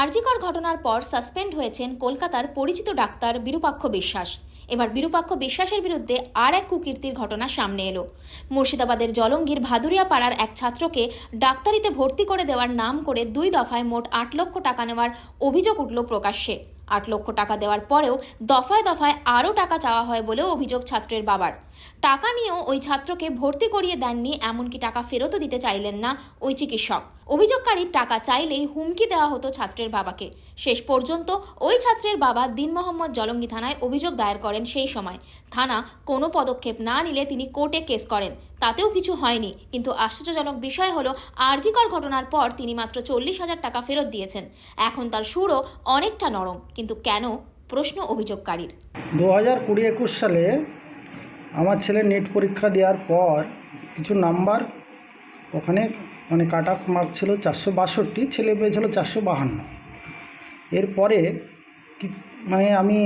আরজিকর ঘটনার পর সাসপেন্ড হয়েছেন কলকাতার পরিচিত ডাক্তার বিরূপাক্ষ বিশ্বাস। এবার বিরূপাক্ষ বিশ্বাসের বিরুদ্ধে আর এক কুকীর্তির ঘটনা সামনে এলো। মুর্শিদাবাদের জলঙ্গির ভাদুরিয়া পাড়ার এক ছাত্রকে ডাক্তারিতে ভর্তি করে দেওয়ার নাম করে দুই দফায় মোট আট লক্ষ টাকা নেওয়ার অভিযোগ উঠল প্রকাশ্যে। আট লক্ষ টাকা দেওয়ার পরেও দফায় দফায় আরও টাকা চাওয়া হয় বলেও অভিযোগ ছাত্রের বাবার। টাকা নিয়েও ওই ছাত্রকে ভর্তি করিয়ে দেননি, এমনকি টাকা ফেরতও দিতে চাইলেন না ওই চিকিৎসক। অভিযোগকারী টাকা চাইলেই হুমকি দেওয়া হতো ছাত্রের বাবাকে। শেষ পর্যন্ত ওই ছাত্রের বাবা দিন মোহাম্মদ জলঙ্গি থানায় অভিযোগ দায়ের করেন সেই সময়। থানা কোনো পদক্ষেপ না নিলে তিনি কোর্টে কেস করেন। তাতেও কিছু হয়নি, কিন্তু আশ্চর্যজনক বিষয় হলো, আরজিকর ঘটনার পর তিনি মাত্র চল্লিশ হাজার টাকা ফেরত দিয়েছেন। এখন তার সুরও অনেকটা নরম, কিন্তু কেন? প্রশ্ন অভিযোগকারীর। দু হাজার কুড়ি একুশ সালে আমার ছেলে নেট পরীক্ষা দেওয়ার পর কিছু নাম্বার ওখানে মানে কাট অফ মার্ক ছিল চারশো বাষট্টি, ছেলে পেয়েছিল চারশো বাহান্ন। এরপরে মানে আমি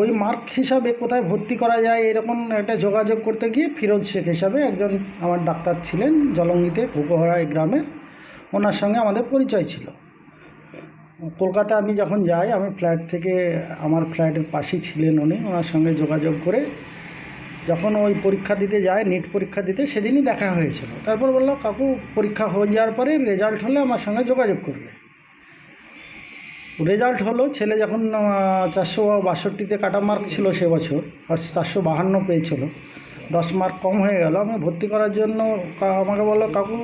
ওই মার্ক হিসাবে কোথায় ভর্তি করা যায় এরকম একটা যোগাযোগ করতে গিয়ে ফিরোজ শেখ হিসাবে একজন আমার ডাক্তার ছিলেন জলঙ্গিতে কোকোহরা এই গ্রামের। ওনার সঙ্গে আমাদের পরিচয় ছিল। কলকাতা আমি যখন যাই, আমি ফ্ল্যাট থেকে, আমার ফ্ল্যাটের পাশেই ছিলেন উনি। ওনার সঙ্গে যোগাযোগ করে যখন ওই পরীক্ষা দিতে যায় নিট পরীক্ষা দিতে, সেদিনই দেখা হয়েছিল। তারপর বলল কাকু, পরীক্ষা হয়ে যাওয়ার পরে রেজাল্ট হলে আমার সঙ্গে যোগাযোগ করবে। রেজাল্ট হলো, ছেলে যখন চারশো বাষট্টিতে কাটা মার্ক ছিল সে বছর, আর চারশো বাহান্ন পেয়েছিল, দশ মার্ক কম হয়ে গেল। আমি ভর্তি করার জন্য আমাকে বলল, কাকু,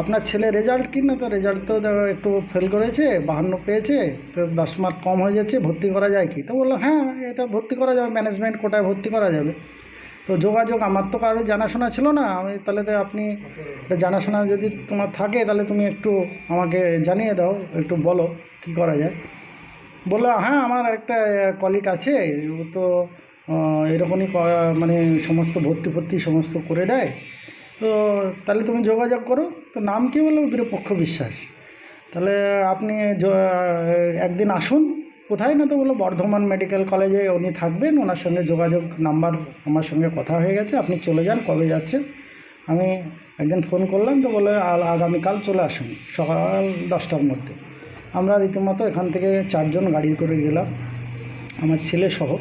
আপনার ছেলে রেজাল্ট কি না? তো রেজাল্ট তো একটু ফেল করেছে, বাহান্ন পেয়েছে, তো দশ মার্ক কম হয়ে যাচ্ছে, ভর্তি করা যায় কি? তো বলল হ্যাঁ এটা ভর্তি করা যাবে ম্যানেজমেন্ট কোটায় ভর্তি করা যাবে। তো যোগাযোগ, আমার তো কারও জানাশোনা ছিল না। আমি তাহলে তো আপনি জানাশোনা যদি তোমার থাকে, তাহলে তুমি একটু আমাকে জানিয়ে দাও, একটু বলো কী করা যায়। বলল হ্যাঁ আমার একটা কলিক আছে, ও তো এরকমই মানে সমস্ত ভর্তি ভর্তি সমস্ত করে দেয়। তো তাহলে তুমি যোগাযোগ করো। তো নাম কী বলল? বিরূপক্ষ বিশ্বাস। তাহলে আপনি একদিন আসুন কোথায় না তো বলল, বর্ধমান মেডিকেল কলেজে উনি থাকবেন, ওনার সঙ্গে যোগাযোগ নাম্বার আমার সঙ্গে কথা হয়ে গেছে, আপনি চলে যান, কবে যাচ্ছেন? আমি একদিন ফোন করলাম, তো বলে "আ- আগামীকাল চলে আসুন, সকাল দশটার মধ্যে। আমরা রীতিমতো এখান থেকে চারজন গাড়ি করে গেলাম, আমার ছেলে সহ।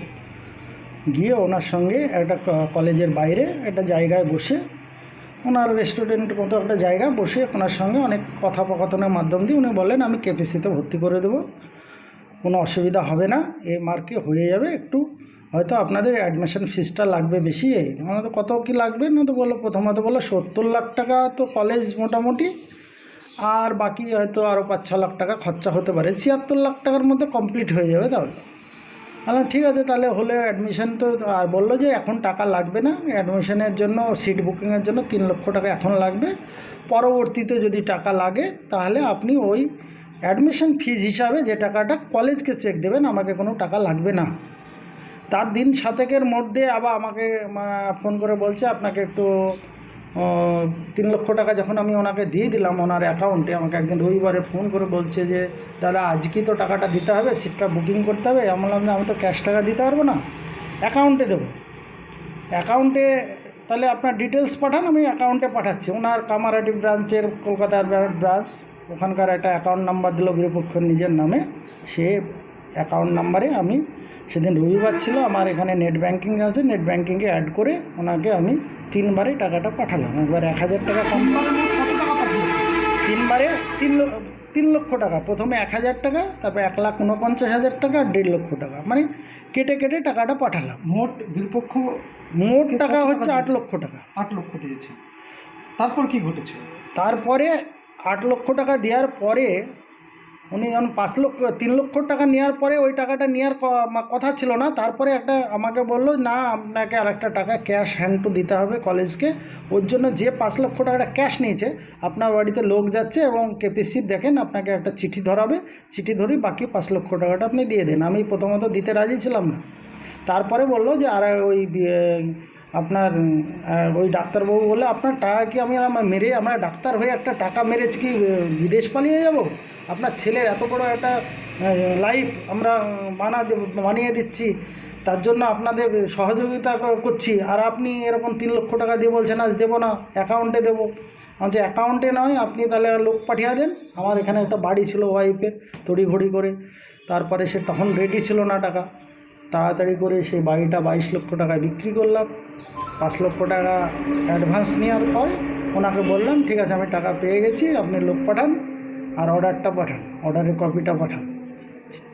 গিয়ে ওনার সঙ্গে একটা কলেজের বাইরে একটা জায়গায় বসে, ওনার রেস্টুরেন্ট মতো একটা জায়গা বসে ওনার সঙ্গে অনেক কথোপকথনের মাধ্যম দিয়ে উনি বলেন আমি কেপিসিতে ভর্তি করে দেবো। কোনো অসুবিধা হবে না এই মার্কে হয়ে যাবে, একটু হয়তো আপনাদের অ্যাডমিশন ফিসটা লাগবে বেশি তো কত কী লাগবে? না তো বলল প্রথমত বলল সত্তর লাখ টাকা তো কলেজ মোটামুটি, আর বাকি হয়তো আরও পাঁচ, ছ লাখ টাকা খরচা হতে পারে, ছিয়াত্তর লাখ টাকার মধ্যে কমপ্লিট হয়ে যাবে তাহলে। বললাম ঠিক আছে, তাহলে হলে অ্যাডমিশন তো, আর বলল যে এখন টাকা লাগবে না অ্যাডমিশনের জন্য সিট বুকিংয়ের জন্য তিন লক্ষ টাকা এখন লাগবে, পরবর্তীতে যদি টাকা লাগে, তাহলে আপনি ওই অ্যাডমিশন ফিজ হিসাবে যে টাকাটা কলেজকে চেক দেবেন, আমাকে কোনো টাকা লাগবে না। তার দিন সাতেকের মধ্যে আবার আমাকে ফোন করে বলছে, আপনাকে একটু তিন লক্ষ টাকা যখন আমি ওনাকে দিয়ে দিলাম ওনার অ্যাকাউন্টে আমাকে একদিন রবিবারে ফোন করে বলছে যে, দাদা, আজকেই তো টাকাটা দিতে হবে সিটটা বুকিং করতে হবে। আমি বললাম যে আমি তো ক্যাশ টাকা দিতে পারব না অ্যাকাউন্টে দেবো। অ্যাকাউন্টে তাহলে আপনার ডিটেলস পাঠান, আমি অ্যাকাউন্টে পাঠাচ্ছি। ওনার কামারাটি ব্রাঞ্চের কলকাতার ব্রাঞ্চ ওখানকার একটা অ্যাকাউন্ট নাম্বার দিল বিরূপক্ষর নিজের নামে। সে অ্যাকাউন্ট নাম্বারে আমি সেদিন রবিবার ছিল আমার এখানে নেট ব্যাঙ্কিং আছে নেট ব্যাঙ্কিংয়ে অ্যাড করে ওনাকে আমি তিনবারে টাকাটা পাঠালাম। একবার এক হাজার টাকা কম তিনবারে তিন তিন লক্ষ টাকা। প্রথমে এক হাজার টাকা তারপর এক লাখ উনপঞ্চাশ হাজার টাকা আর দেড় লক্ষ টাকা। মানে কেটে কেটে টাকাটা পাঠালাম। মোট বিপক্ষ মোট টাকা হচ্ছে আট লক্ষ টাকা। আট লক্ষ দিয়েছে। তারপর কি ঘটেছে? তারপরে আট লক্ষ টাকা দেওয়ার পরে উনি যখন পাঁচ লক্ষ, তিন লক্ষ টাকা নেওয়ার পরে ওই টাকাটা নেওয়ার কথা ছিল না। তারপরে একটা আমাকে বলল, না, আপনাকে আর একটা টাকা ক্যাশ হ্যান্ড টু দিতে হবে কলেজকে। ওর জন্য যে পাঁচ লক্ষ টাকাটা ক্যাশ নিয়েছে, আপনার বাড়িতে লোক যাচ্ছে এবং কেপিসি দেখেন, আপনাকে একটা চিঠি ধরাবে। চিঠি ধরি বাকি পাঁচ লক্ষ টাকাটা আপনি দিয়ে দেন। আমি প্রথমত দিতে রাজি ছিলাম না। তারপরে বলল যে, আর ওই আপনার ওই ডাক্তারবাবু বলে, আপনার টাকা কি আমি আমার মেরে, আমরা ডাক্তার হয়ে একটা টাকা মেরে কি বিদেশ পালিয়ে যাব? আপনার ছেলের এত বড় একটা লাইফ আমরা বানা বানিয়ে দিচ্ছি। তার জন্য আপনাদের সহযোগিতা করছি। আর আপনি এরকম তিন লক্ষ টাকা দিয়ে বলছেন, আজ দেবো না অ্যাকাউন্টে দেবো। যে অ্যাকাউন্টে নয়, আপনি তাহলে লোক পাঠিয়ে দেন। আমার এখানে একটা বাড়ি ছিল ওয়াইফের তড়িঘড়ি করে। তারপরে সে তখন রেডি ছিল না টাকা। তাড়াতাড়ি করে সেই বাড়িটা বাইশ লক্ষ টাকায় বিক্রি করলাম। পাঁচ লক্ষ টাকা অ্যাডভান্স নেওয়ার পরে ওনাকে বললাম, ঠিক আছে, আমি টাকা পেয়ে গেছি, আপনি লোক পাঠান আর অর্ডারটা পাঠান অর্ডারের কপিটা পাঠান,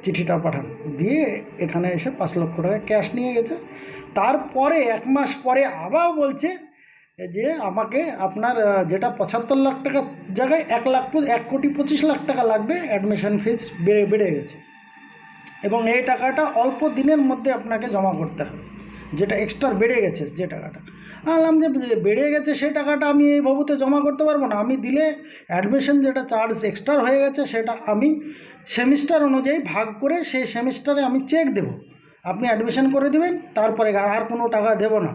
চিঠিটা পাঠান। দিয়ে এখানে এসে পাঁচ লক্ষ টাকা ক্যাশ নিয়ে গেছে। তারপরে এক মাস পরে আবার বলছে যে, আমাকে আপনার যেটা পঁচাত্তর লাখ টাকার জায়গায় এক লাখ এক কোটি পঁচিশ লাখ টাকা লাগবে অ্যাডমিশন ফিস বেড়ে বেড়ে গেছে। এবং এই টাকাটা অল্প দিনের মধ্যে আপনাকে জমা করতে হবে, যেটা এক্সট্রা বেড়ে গেছে যে টাকাটা। বললাম যে বেড়ে গেছে সেই টাকাটা আমি এই বাবুতে জমা করতে পারব না, আমি দিলে অ্যাডমিশন যেটা চার্জ এক্সট্রা হয়ে গেছে সেটা আমি সেমিস্টার অনুযায়ী ভাগ করে সেই সেমিস্টারে আমি চেক দেব। আপনি অ্যাডমিশন করে দেবেন, তারপরে আর কোনো টাকা দেবো না।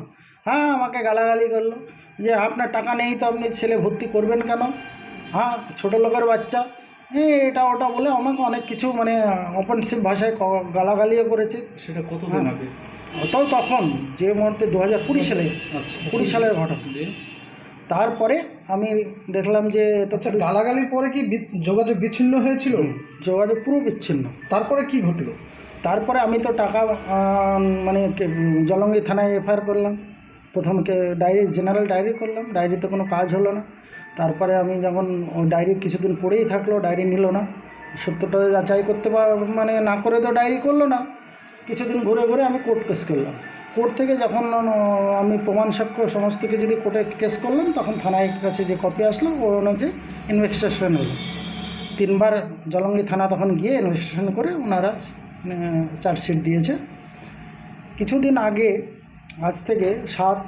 হ্যাঁ আমাকে গালাগালি করল যে আপনার টাকা নেই তো আপনি ছেলে ভর্তি করবেন কেন? হ্যাঁ ছোটো লোকের বাচ্চা। এই এটা ওটা বলে আমাকে অনেক কিছু মানে অফেন্সিভ ভাষায় গালাগালিও করেছে। সেটা কতদিন হ্যাঁ। আগে? তাও তখন যে মুহূর্তে দু হাজার কুড়ি সালে আচ্ছা। কুড়ি সালের ঘটনা। তারপরে আমি দেখলাম যে তো আচ্ছা গালাগালির পরে কি যোগাযোগ বিচ্ছিন্ন হয়েছিল? যোগাযোগ পুরো বিচ্ছিন্ন। তারপরে কি ঘটলো? তারপরে আমি তো টাকা মানে জলঙ্গি থানায় এফআইআর করলাম। প্রথমকে ডায়েরি জেনারেল ডায়েরি করলাম। ডায়েরিতে কোনো কাজ হলো না। তারপরে আমি যখন ডায়েরি কিছুদিন পড়েই থাকল ডায়েরি নিল না। সত্যটা যাচাই করতে পার মানে না করে তো ডায়েরি করল না। কিছুদিন ঘুরে ঘুরে আমি কোর্ট কেস করলাম। কোর্ট থেকে যখন আমি প্রমাণ সাক্ষ্য সমস্ত কিছু যদি কোর্টে কেস করলাম, তখন থানায় কাছে যে কপি আসলো ওর যে ইনভেস্টিগেশন হলো। তিনবার জলঙ্গি থানা তখন গিয়ে ইনভেস্টিগেশন করে ওনারা চার্জশিট দিয়েছে। কিছুদিন আগে, আজ থেকে সাত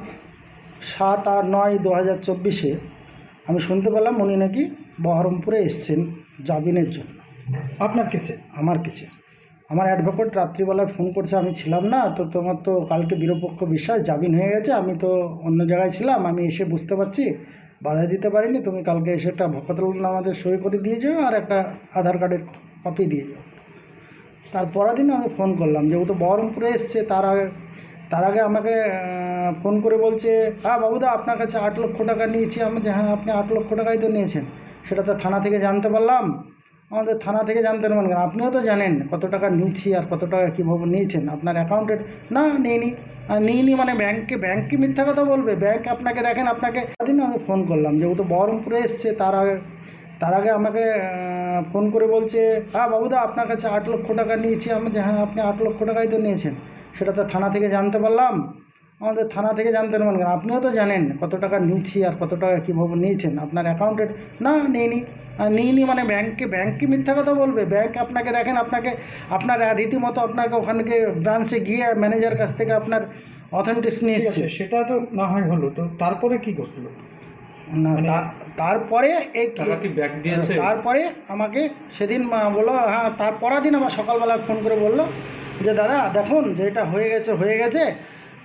সাত আর নয় দু হাজার চব্বিশে আমি শুনতে পেলাম উনি নাকি বহরমপুরে এসছেন জামিনের জন্য। আপনার কাছে আমার কাছে আমার অ্যাডভোকেট রাত্রিবেলায় ফোন করছে আমি ছিলাম না তো তোমার তো কালকে বিরপক্ষ বিশ্বাস জামিন হয়ে গেছে আমি তো অন্য জায়গায় ছিলাম আমি এসে বুঝতে পারছি বাধা দিতে পারিনি তুমি কালকে এসে একটা ভকতুল আমাদের সই করে দিয়ে যাও আর একটা আধার কার্ডের কপি দিয়ে যাও। তার পরের দিন আমি ফোন করলাম যেহেতু বহরমপুরে এসছে তার আগে তার আগে আমাকে ফোন করে বলছে হ্যাঁ বাবুদা, আপনার কাছে আট লক্ষ টাকা নিয়েছি আমি, যে হ্যাঁ আপনি আট লক্ষ টাকাই তো নিয়েছেন। সেটা তো থানা থেকে জানতে পারলাম। আমাদের থানা থেকে জানতে পারবেন কেন? আপনিও তো জানেন কত টাকা নিয়েছি আর কত টাকা কীভাবে নিয়েছেন। আপনার অ্যাকাউন্টের না, নিইনি। আর নিইনি মানে ব্যাংকে, ব্যাংক কি মিথ্যা কথা বলবে। ব্যাংক আপনাকে দেখেন, আপনাকে দিন আমি ফোন করলাম। যেহেতু বহরমপুরে এসছে, তার আগে তার আগে আমাকে ফোন করে বলছে হ্যাঁ বাবুদা, আপনার কাছে আট লক্ষ টাকা নিয়েছি আমি, যে হ্যাঁ আপনি আট লক্ষ টাকাই তো নিয়েছেন। সেটা তো থানা থেকে জানতে পারলাম। আমাদের থানা থেকে জানতে পারবেন কেন? আপনিও তো জানেন কত টাকা নিয়েছি আর কত টাকা কীভাবে নিয়েছেন। আপনার অ্যাকাউন্টের না নিইনি। আর নিইনি মানে ব্যাংকে ব্যাংক মিথ্যা কথা বলবে? ব্যাংক আপনাকে দেখেন আপনাকে আপনার রীতিমতো আপনাকে ওখানে গিয়ে ব্রাঞ্চে গিয়ে ম্যানেজার কাছ থেকে আপনার অথেন্টিক্স নিয়ে সেটা তো না হয় হলো। তো তারপরে কি ঘটলো? না মানে- তারপরে এই কি তারপরে আমাকে সেদিন বলল হ্যাঁ তার পরের দিন আমার সকালবেলা ফোন করে বলল যে দাদা দেখুন যে এটা হয়ে গেছে হয়ে গেছে।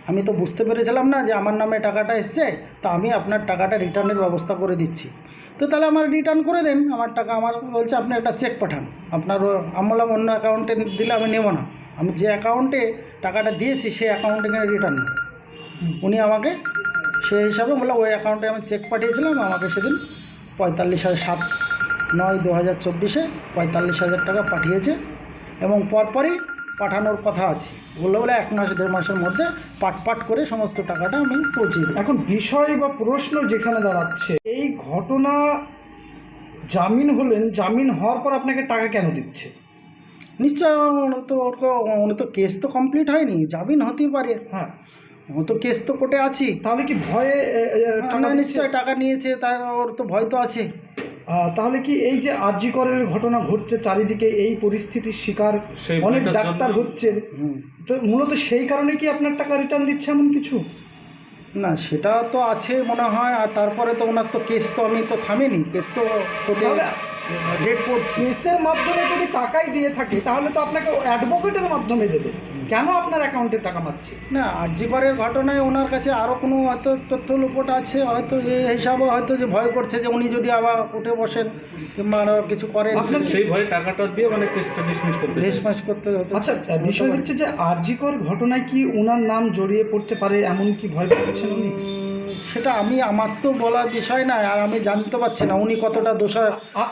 আমি তো বুঝতে পেরেছিলাম না যে আমার নামে টাকাটা এসছে তা আমি আপনার টাকাটা রিটার্নের ব্যবস্থা করে দিচ্ছি। তো তাহলে আমার রিটার্ন করে দেন আমার টাকা আমার বলছে আপনি একটা চেক পাঠান। আপনার ও- আমি বললাম অন্য অ্যাকাউন্টে দিলে আমি নেব না। আমি যে অ্যাকাউন্টে টাকাটা দিয়েছি সেই অ্যাকাউন্টে রিটার্ন উনি আমাকে সেই হিসাবে বলল ওই অ্যাকাউন্টে আমি চেক পাঠিয়েছিলাম আমাকে সেদিন পঁয়তাল্লিশ হাজার সাত নয় দু হাজার চব্বিশে পঁয়তাল্লিশ হাজার টাকা পাঠিয়েছে এবং পরপরই পাঠানোর কথা আছে। বলল বলে এক মাস দেড় মাসের মধ্যে পাট পাট করে সমস্ত টাকাটা আমি পৌঁছিয়ে দেবো। এখন বিষয় বা প্রশ্ন যেখানে দাঁড়াচ্ছে এই ঘটনা জামিন হলেন জামিন হওয়ার পর আপনাকে টাকা কেন দিচ্ছে? নিশ্চয় উনি তো ওর উনি তো কেস তো কমপ্লিট হয়নি জামিন হতেই পারে। হ্যাঁ। ও তো কেস তো কোর্টে আছি তাহলে কি ভয়ে এ, টাকা না নিশ্চয় টাকা নিয়েছে তার ওর তো ভয় তো আছে। তাহলে কি এই যে আরজিকরের ঘটনা ঘটছে চারিদিকে এই পরিস্থিতির শিকার অনেক ডাক্তার হচ্ছে তো মূলত সেই কারণে কি আপনার টাকা রিটার্ন দিচ্ছে এমন কিছু? না সেটা তো আছে মনে হয় আর তারপরে তো ওনার তো কেস তো আমি তো থামিনি কেস তো কোর্টে তাহলে- ডেট কেসের মাধ্যমে যদি টাকাই দিয়ে থাকে তাহলে তো আপনাকে অ্যাডভোকেটের মাধ্যমে দেবে। কেন আপনার অ্যাকাউন্টে টাকা মারছে না আজিবারের ঘটনায় ওনার কাছে আরও কোনো হয়তো তথ্য লোপট আছে হয়তো এই হিসাবে হয়তো যে ভয় করছে যে উনি যদি আবার উঠে বসেন কিংবা আরও কিছু করেন। সেই ভয়ে টাকাটা দিয়ে মানে কেসটা ডিসমিস করতে হতে আচ্ছা বিষয়। হচ্ছে যে আরজিকর ঘটনায় কি ওনার নাম জড়িয়ে পড়তে পারে এমন কি ভয় করছেন উনি? সেটা আমি আমার তো বলার বিষয় না আর আমি জানতে পারছি না উনি কতটা দোষা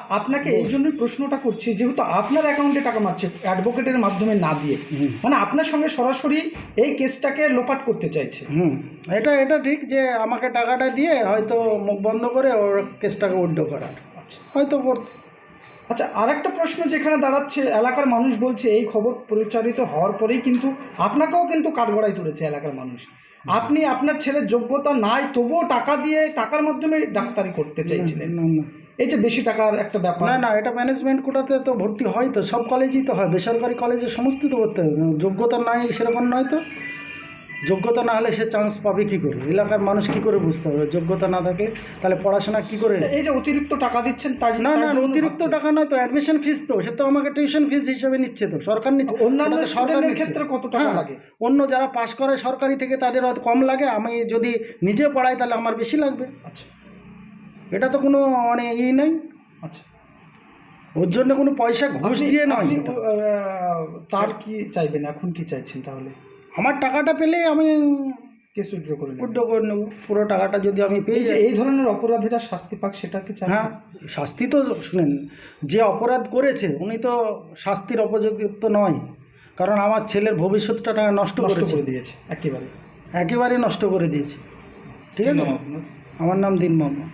আপনাকে এই জন্যই প্রশ্নটা করছি যেহেতু আপনার অ্যাকাউন্টে টাকা মারছে অ্যাডভোকেটের মাধ্যমে না দিয়ে। মানে আপনার সঙ্গে সরাসরি এই কেসটাকে লোপাট করতে চাইছে। হুম। এটা এটা ঠিক যে আমাকে টাকাটা দিয়ে হয়তো মুখ বন্ধ করে ওর কেসটাকে উড্ড করার। আচ্ছা। হয়তো আচ্ছা আরেকটা প্রশ্ন যেখানে দাঁড়াচ্ছে এলাকার মানুষ বলছে এই খবর প্রচারিত হওয়ার পরেই কিন্তু আপনাকেও কিন্তু কাঠগড়ায় তুলেছে এলাকার মানুষ। আপনি আপনার ছেলের যোগ্যতা নাই তবুও টাকা দিয়ে টাকার মাধ্যমে ডাক্তারি করতে চাইছিলেন। না না এই যে বেশি টাকার একটা ব্যাপার। না না এটা ম্যানেজমেন্ট কোটাতে তো ভর্তি হয় তো সব কলেজেই তো হয় বেসরকারি কলেজে সমস্ত তো ভর্তি হয়। যোগ্যতা নাই সেরকম নয় তো। যোগ্যতা না হলে সে চান্স পাবে কি করে? এলাকার মানুষ কি করে বুঝতে হবে যোগ্যতা না থাকলে তাহলে পড়াশোনা কি করে? এই যে অতিরিক্ত টাকা দিচ্ছেন তাই না না অতিরিক্ত টাকা নয় তো অ্যাডমিশন ফিস তো সে তো আমাকে টিউশন ফিস হিসেবে নিচ্ছে তো সরকার নিচ্ছে। অন্যান্য ওটা তো সরকার ক্ষেত্রে কত টাকা হ্যাঁ, লাগে? অন্য যারা পাশ করে সরকারি থেকে তাদের কম লাগে আমি যদি নিজে পড়াই তাহলে আমার বেশি লাগবে। আচ্ছা। এটা তো কোনো মানে ই নেই। আচ্ছা। ওর জন্য কোনো পয়সা ঘুষ দিয়ে নয় তার কি চাইবেন? এখন কি চাইছেন তাহলে? আমার টাকাটা পেলে আমি কেস উইথড্র করে। উদ্যোগ করে নেব। পুরো টাকাটা যদি আমি পেয়ে যাই এই ধরনের অপরাধীরা শাস্তি পাক সেটা কি হ্যাঁ শাস্তি তো শুনেন যে অপরাধ করেছে উনি তো শাস্তির উপযুক্ত নয়। কারণ আমার ছেলের ভবিষ্যৎটা নষ্ট নষ্ট করে দিয়েছে একেবারে। একেবারে নষ্ট করে দিয়েছে। ঠিক আছে? আমার নাম দিন মোহাম্মদ